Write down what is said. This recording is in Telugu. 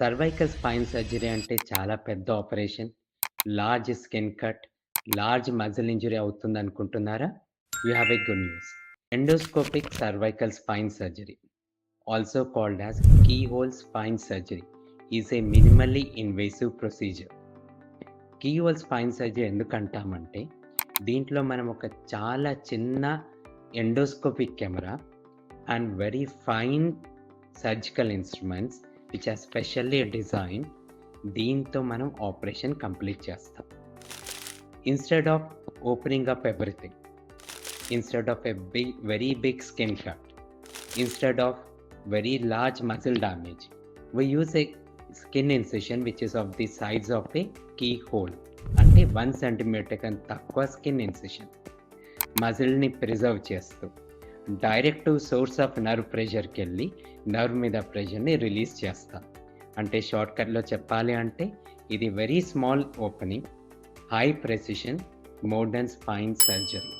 సర్వైకల్ స్పైన్ సర్జరీ అంటే చాలా పెద్ద operation. Large skin cut, large muscle injury అవుతుందనుకుంటున్నారా? You have a good news. Endoscopic cervical spine surgery, also called as keyhole spine surgery, is a minimally invasive procedure. Keyhole spine surgery ఎందుకంటామంటే, దీంట్లో మనం ఒక చాలా చిన్న endoscopic camera and very fine surgical instruments which are specially design దీంతో మనం ఆపరేషన్ కంప్లీట్ చేస్తాం. Instead of opening up everything, instead of a big very big skin cut, instead of very large muscle damage, we use a skin incision which is of the size of a keyhole. అంటే వన్ సెంటీమీటర్ కన్నా తక్కువ స్కిన్ ఇన్సెషన్ మజిల్‌ని ప్రిజర్వ్ చేస్తూ, డైరెక్ట్ సోర్స్ ఆఫ్ నర్వ్ ప్రెషర్కి వెళ్ళి నర్వ్ మీద ప్రెషర్‌ని రిలీజ్ చేస్తాం. అంటే షార్ట్‌కట్‌లో చెప్పాలి అంటే ఇది very small opening, high precision, modern spine surgery.